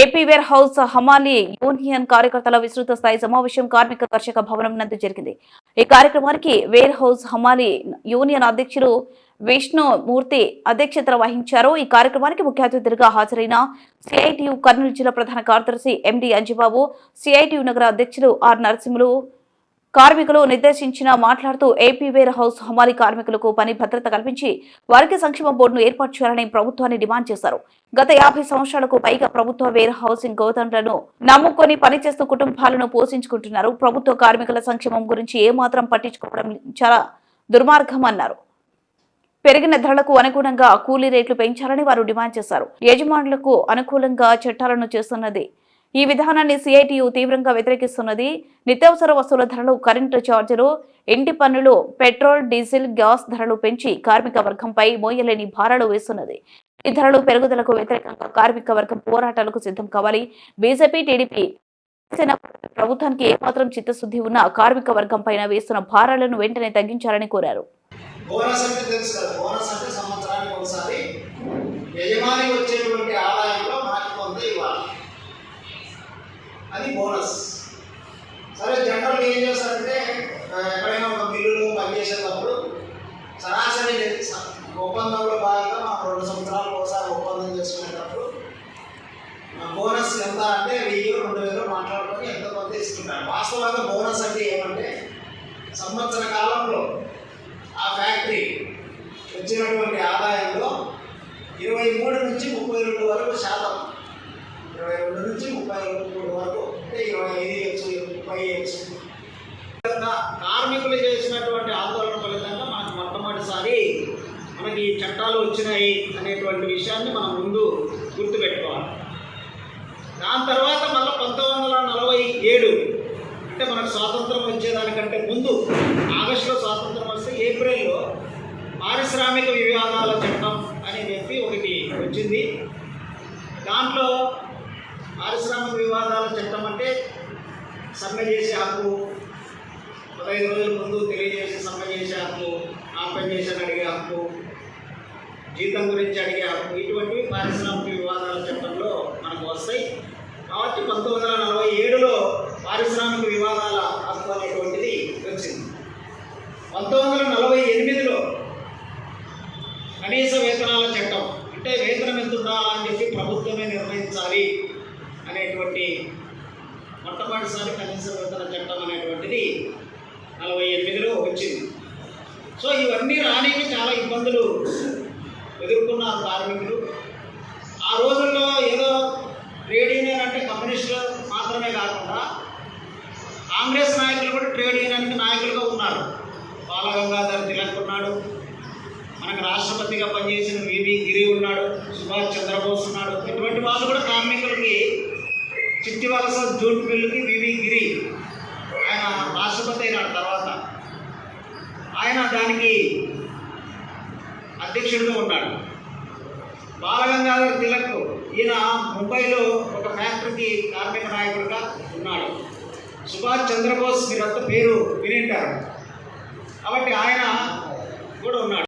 AP warehouse హమాలి union కార్యకర్తల విస్తృత స్థాయి సమావేశం కార్మిక కర్షక భవనం నందు జరిగింది. ఈ కార్యక్రమానికి వేర్ హౌస్ హమాలి యూనియన్ అధ్యక్షులు విష్ణుమూర్తి అధ్యక్షత వహించారు. ఈ కార్యక్రమానికి ముఖ్య అతిథులుగా హాజరైన సిఐటియు కర్నూలు జిల్లా ప్రధాన కార్యదర్శి ఎండి అంజిబాబు సిఐటియు నగర అధ్యక్షులు ఆర్ నరసింహులు కార్మికులు నిర్దేశించిన మాట్లాడుతూ ఏపీ వేర్ హౌస్ హమాలి కార్మికులకు పని భద్రత కల్పించి వారికి సంక్షేమ బోర్డును ఏర్పాటు చేయాలని ప్రభుత్వాన్ని డిమాండ్ చేశారు. గత యాభై సంవత్సరాలకు పైగా ప్రభుత్వ వేర్ హౌసింగ్ గోదాంలను నమ్ముకొని పనిచేస్తూ కుటుంబాలను పోషించుకుంటున్నారు. ప్రభుత్వ కార్మికుల సంక్షేమం గురించి ఏమాత్రం పట్టించుకోవడం చాలా దుర్మార్గం అన్నారు. పెరిగిన ధరలకు అనుగుణంగా కూలీ రేట్లు పెంచాలని వారు డిమాండ్ చేశారు. యజమానులకు అనుకూలంగా చట్టాలను చేస్తున్నది ఈ విధానాన్ని సిఐటియు తీవ్రంగా వ్యతిరేకిస్తున్నది. నిత్యావసర వస్తువుల ధరలు కరెంటు ఛార్జీలు ఇంటి పన్నులు పెట్రోల్ డీజిల్ గ్యాస్ ధరలు పెంచి కార్మిక వర్గంపై మోయలేని భారాలు వేస్తున్నది. ఈ ధరలు పెరుగుదలకు వ్యతిరేకంగా కార్మిక వర్గం పోరాటాలకు సిద్ధం కావాలి. బీజేపీ టీడీపీ జనసేన ప్రభుత్వానికి ఏమాత్రం చిత్తశుద్ధి ఉన్న కార్మిక వర్గం పైన వేస్తున్న భారాలను వెంటనే తగ్గించాలని కోరారు. బోనస్ అంటే తెలుసు కదా బోనస్ అంటే సంవత్సరానికి ఒకసారి వచ్చేటువంటి ఆదాయంలో మనకి కొంత ఇవ్వాలి. అది బోనస్. సరే జనరల్ ఏం చేస్తారంటే ఎక్కడైనా ఒక మిల్లులో పనిచేసేటప్పుడు సరాసరి ఒప్పందంలో భాగంగా మనం రెండు సంవత్సరాలు ఒకసారి ఒప్పందం చేసుకునేటప్పుడు బోనస్ ఎంత అంటే వెయ్యి రెండు వేలు మాట్లాడుకొని ఎంత కొంత ఇస్తుంటారు వాస్తవంగా బోనస్ అంటే ఏమంటే సంవత్సర కాలంలో ఆ ఫ్యాక్టరీ వచ్చినటువంటి ఆదాయంలో ఇరవై మూడు నుంచి ముప్పై రెండు వరకు శాతం. ఇరవై రెండు నుంచి ముప్పై మూడు వరకు అంటే ఇరవై ఐదు ఇయర్స్ ముప్పై ఇయర్స్ కార్మికులు చేసినటువంటి ఆందోళన ఫలితంగా మనకు మొట్టమొదటిసారి మనకి ఈ చట్టాలు వచ్చినాయి అనేటువంటి విషయాన్ని మనం ముందు గుర్తుపెట్టుకోవాలి. దాని తర్వాత మళ్ళీ పంతొమ్మిది వందల నలభై ఏడు అంటే మనకు స్వాతంత్రం వచ్చేదానికంటే ముందు ఆగస్టులో స్వాతంత్రం వస్తే ఏప్రిల్లో పారిశ్రామిక వివాదాల చట్టం అని చెప్పి ఒకటి వచ్చింది. దాంట్లో పారిశ్రామిక వివాదాల చట్టం అంటే సమ్మె చేసే హక్కు పదహైదు రోజుల ముందు తెలియజేసి సమ్మె చేసే హక్కు కాంపెన్సేషన్ అడిగే హక్కు జీతం గురించి అడిగే ఇటువంటి ఇటువంటివి పారిశ్రామిక వివాదాల చట్టంలో మనకు వస్తాయి. కాబట్టి పంతొమ్మిది వందల నలభై ఏడులో పారిశ్రామిక వివాదాల హక్కు అనేటువంటిది వచ్చింది. పంతొమ్మిది వందల నలభై ఎనిమిదిలో కనీస వేతనాల చట్టం అంటే వేతనం ఎంత ఉండాలని చెప్పి ప్రభుత్వమే నిర్ణయించాలి అనేటువంటి మొట్టమొదటిసారి కనీస వేతన చట్టం అనేటువంటిది నలభై ఎనిమిదిలో వచ్చింది. సో ఇవన్నీ రానికి చాలా ఇబ్బందులు ఎదుర్కొన్నారు కార్మికులు. ఆ రోజుల్లో ఏదో ట్రేడ్ యూనియన్ అంటే కమ్యూనిస్టులు మాత్రమే కాకుండా కాంగ్రెస్ నాయకులు కూడా ట్రేడ్ యూనియన్కి నాయకులుగా ఉన్నారు. బాలగంగాధర్ తిలక్ ఉన్నాడు. మనకు రాష్ట్రపతిగా పనిచేసిన వివి గిరి ఉన్నాడు. సుభాష్ చంద్రబోస్ ఉన్నాడు. ఇటువంటి వాళ్ళు కూడా కార్మికులకి చిట్టి వలస జూట్ మిల్లుకి వివి గిరి. ఆయన రాష్ట్రపతి అయినాడు తర్వాత. ఆయన దానికి అధ్యక్షుడిగా ఉన్నాడు. బాలగంగాధర్ తిలక్ ఈయన ముంబైలో ఒక ఫ్యాక్టరీకి కార్మిక నాయకుడిగా ఉన్నాడు. సుభాష్ చంద్రబోస్ మీరంతా పేరు వినింటారు. కాబట్టి ఆయన కూడా ఉన్నాడు.